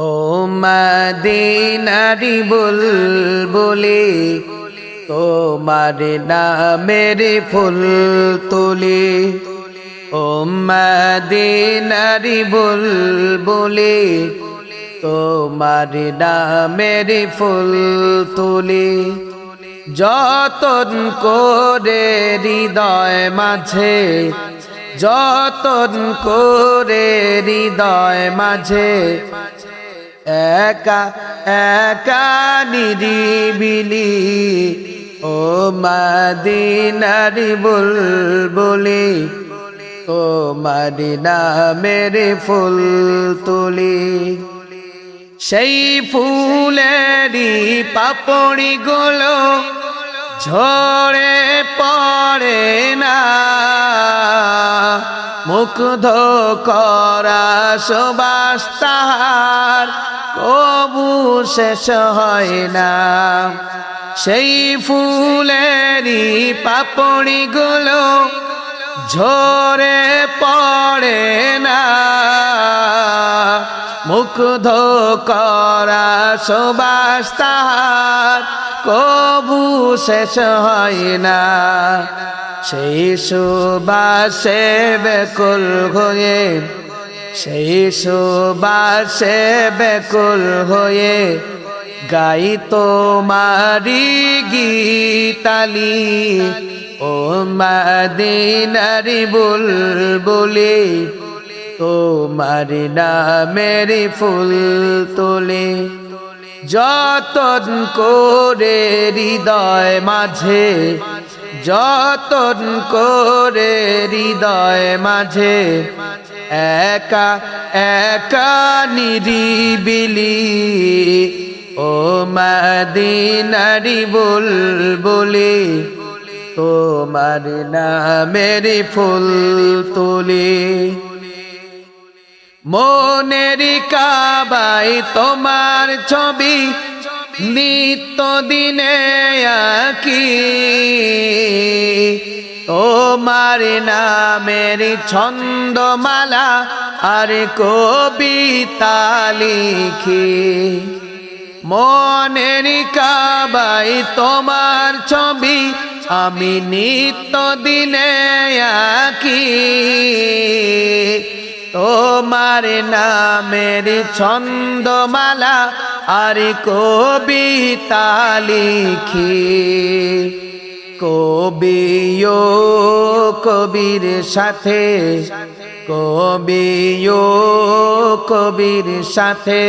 ও মদিনারি বুলবুলি, তোমার নামের ফুল তুলি। ও মদিনারি বুলবুলি, তোমার নামের ফুল তুলি। যতন করে হৃদয় মাঝে, যতন করে হৃদয় মাঝে একা একা নিরিবিলি। ও মাদিনারি ও মাদিনা মেরে ফুল তুলি সেই ফুলেরই পাপড়ি গুলো ঝরে পড়ে মুগ্ধ করা সুবাস তাহার। কবু শেষ হয় না। সেই ফুলেরই পাপড়ি গুলো ঝরে পড়ে না। মুগ্ধ করা সুবাস তাহার। কবু শেষ হয় না। সেই সুবাসে বেকুল হয়ে, সেই সুবাসে বেকুল হয়ে গাই তোমারি গীতালি। ও মাদিনারি বুলবুলি, তোমার নামের ফুল তোলে। যতন করে হৃদয় মাঝে যতন করে হৃদয় মাঝে, একা একা নিরিবিলি। ও মাদিনারি বুলবুলি, তোমার নামের ফুল তুলি। মনের কাবাই তোমার ছবি নিত্য দিনে আঁকি তোমার নামের ছন্দমালা আর কবিতা লিখি। মনের কাবাই তোমার ছবি, আমি নিত্য দিনে আঁকি তোমার নামের ছন্দমালা আর কবিতা লিখি। কবিও কবির সাথে, কবিও কবির সাথে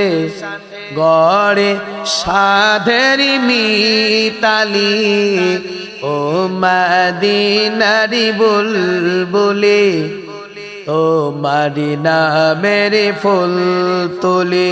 গড়ে সাধের মিতালি। ও মাদিনারি বুলবুলি, তোমারি নামের ফুল তুলি।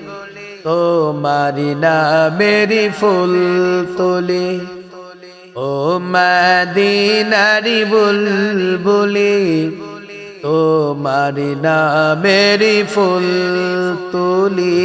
তোমারি নামেরি ফুল তোলে। ও মাদিনারি বুলবুলি তোমারি নামেরি ফুল তুলি।